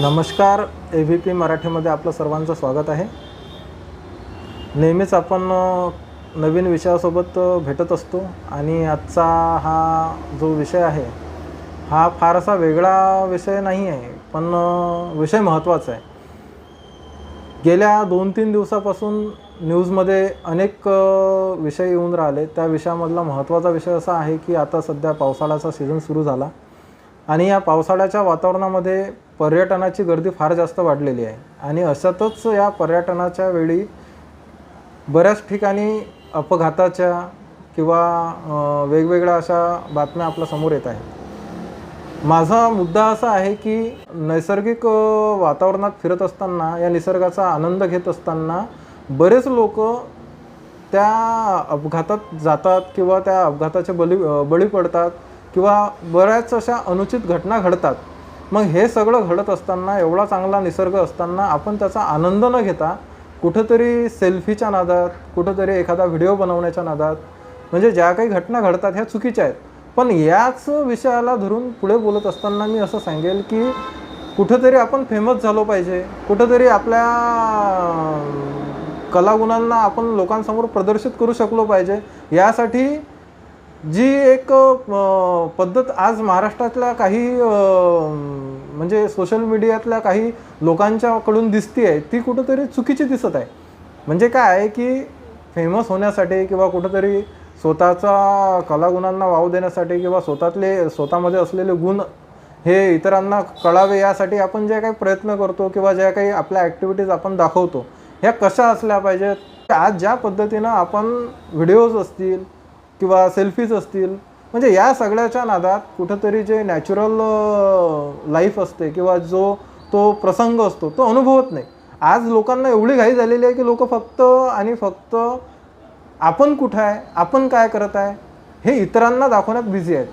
नमस्कार A V P मराठीमध्ये आपलं सर्वांचं स्वागत आहे. नेहमीच आपण नवीन विषयासोबत भेटत असतो आणि आजचा हा जो विषय आहे हा फारसा वेगळा विषय नाही आहे पण विषय महत्त्वाचा आहे. गेल्या दोन तीन दिवसापासून न्यूजमध्ये अनेक विषय येऊन राहिले. त्या विषयामधला महत्त्वाचा विषय असा आहे की आता सध्या पावसाळ्याचा सीझन सुरू झाला. आणि या पावसाळ्याच्या वातावरणामध्ये पर्यटनाची गर्दी फार जास्त वाढलेली आहे. आणि अशातच या पर्यटनाच्या वेळी बऱ्याच ठिकाणी अपघाताच्या किंवा वेगवेगळ्या अशा बातम्या आपल्यासमोर येत आहेत. माझा मुद्दा असा आहे की नैसर्गिक वातावरणात फिरत असताना या निसर्गाचा आनंद घेत असताना बरेच लोक त्या अपघातात जातात किंवा त्या अपघाताचे बली बळी पडतात. किंवा बऱ्याच अशा अनुचित घटना घडतात. मग हे सगळं घडत असताना एवढा चांगला निसर्ग असताना आपण त्याचा आनंद न घेता कुठंतरी सेल्फीच्या नादात कुठंतरी एखादा व्हिडिओ बनवण्याच्या नादात म्हणजे ज्या काही घटना घडतात ह्या चुकीच्या आहेत. पण याच विषयाला धरून पुढे बोलत असताना मी असं सांगेल की कुठंतरी आपण फेमस झालो पाहिजे. कुठंतरी आपल्या कलागुणांना आपण लोकांसमोर प्रदर्शित करू शकलो पाहिजे. यासाठी जी एक पद्धत आज महाराष्ट्रातल्या काही म्हणजे सोशल मीडियातल्या काही लोकांच्याकडून दिसती आहे ती कुठंतरी चुकीची दिसत आहे. म्हणजे काय आहे की फेमस होण्यासाठी किंवा कुठंतरी स्वतःचा कलागुणांना वाव देण्यासाठी किंवा स्वतःतले स्वतःमध्ये असलेले गुण हे इतरांना कळावे यासाठी आपण जे काही प्रयत्न करतो किंवा ज्या काही आपल्या ॲक्टिव्हिटीज आपण दाखवतो ह्या कशा असल्या पाहिजेत? आज ज्या पद्धतीनं आपण व्हिडिओज असतील किंवा सेल्फीज असतील. म्हणजे या सगळ्याच्या नादात कुठंतरी जे नॅचरल लाईफ असते किंवा जो तो प्रसंग असतो तो अनुभवत नाही. आज लोकांना एवढी घाई झालेली आहे की लोक फक्त आणि फक्त आपण कुठं आहे आपण काय करत आहे हे इतरांना दाखवण्यात बिझी आहेत.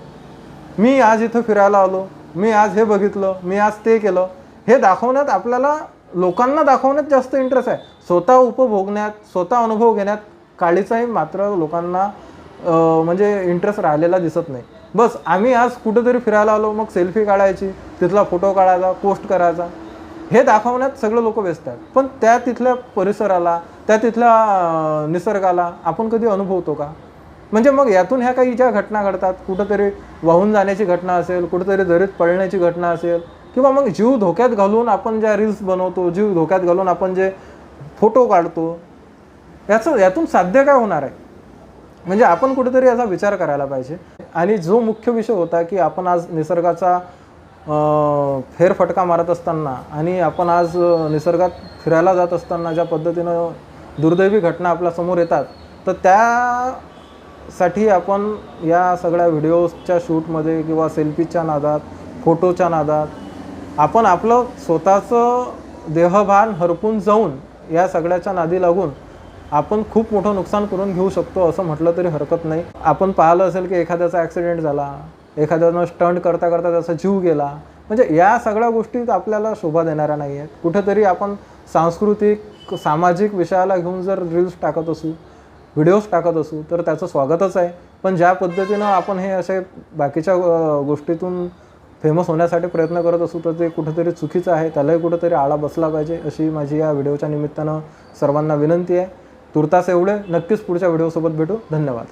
मी आज इथं फिरायला आलो मी आज हे बघितलं मी आज ते केलं हे दाखवण्यात आपल्याला लोकांना दाखवण्यात जास्त इंटरेस्ट आहे. स्वतः उपभोगण्यात स्वतः अनुभव घेण्यात काळीचाही मात्र लोकांना म्हणजे इंटरेस्ट राहिलेला दिसत नाही. बस आम्ही आज कुठंतरी फिरायला आलो मग सेल्फी काढायची तिथला फोटो काढायचा पोस्ट करायचा. हे दाखवण्यात सगळे लोक व्यस्त आहेत. पण त्या तिथल्या परिसराला त्या तिथल्या निसर्गाला आपण कधी अनुभवतो का? म्हणजे मग यातून ह्या काही ज्या घटना घडतात कुठंतरी वाहून जाण्याची घटना असेल कुठंतरी दरीत पडण्याची घटना असेल किंवा मग जीव धोक्यात घालून आपण ज्या रील्स बनवतो जीव धोक्यात घालून आपण जे फोटो काढतो याचं यातून साध्य काय होणार आहे? म्हणजे आपण कुठेतरी याचा विचार करायला पाहिजे. आणि जो मुख्य विषय होता की आपण आज निसर्गाचा फेरफटका मारत असताना आणि आपण आज निसर्गात फिरायला जात असताना ज्या पद्धतीनं दुर्दैवी घटना आपल्यासमोर येतात तर त्यासाठी आपण या सगळ्या व्हिडिओजच्या शूटमध्ये किंवा सेल्फीच्या नादात फोटोच्या नादात आपण आपलं स्वतःचं देहभान हरपून जाऊन या सगळ्याच्या नादी लागून आपण खूप मोठं नुकसान करून घेऊ शकतो असं म्हटलं तरी हरकत नाही. आपण पाहिलं असेल की एखाद्याचा ॲक्सिडेंट झाला एखाद्यानं स्टंट करता करता त्याचा जीव गेला. म्हणजे या सगळ्या गोष्टी आपल्याला शोभा देणाऱ्या नाही आहेत कुठेतरी आपण सांस्कृतिक सामाजिक विषयाला घेऊन जर रील्स टाकत असू व्हिडिओज टाकत असू तर त्याचं स्वागतच आहे. पण ज्या पद्धतीनं आपण हे असे बाकीच्या गोष्टीतून फेमस होण्यासाठी प्रयत्न करत असू तर ते कुठेतरी चुकीचं आहे. त्यालाही कुठेतरी आळा बसला पाहिजे अशी माझी या व्हिडिओच्या निमित्तानं सर्वांना विनंती आहे. तुर्तास एवढे. नक्कीच पुढच्या व्हिडिओसोबत भेटू. धन्यवाद.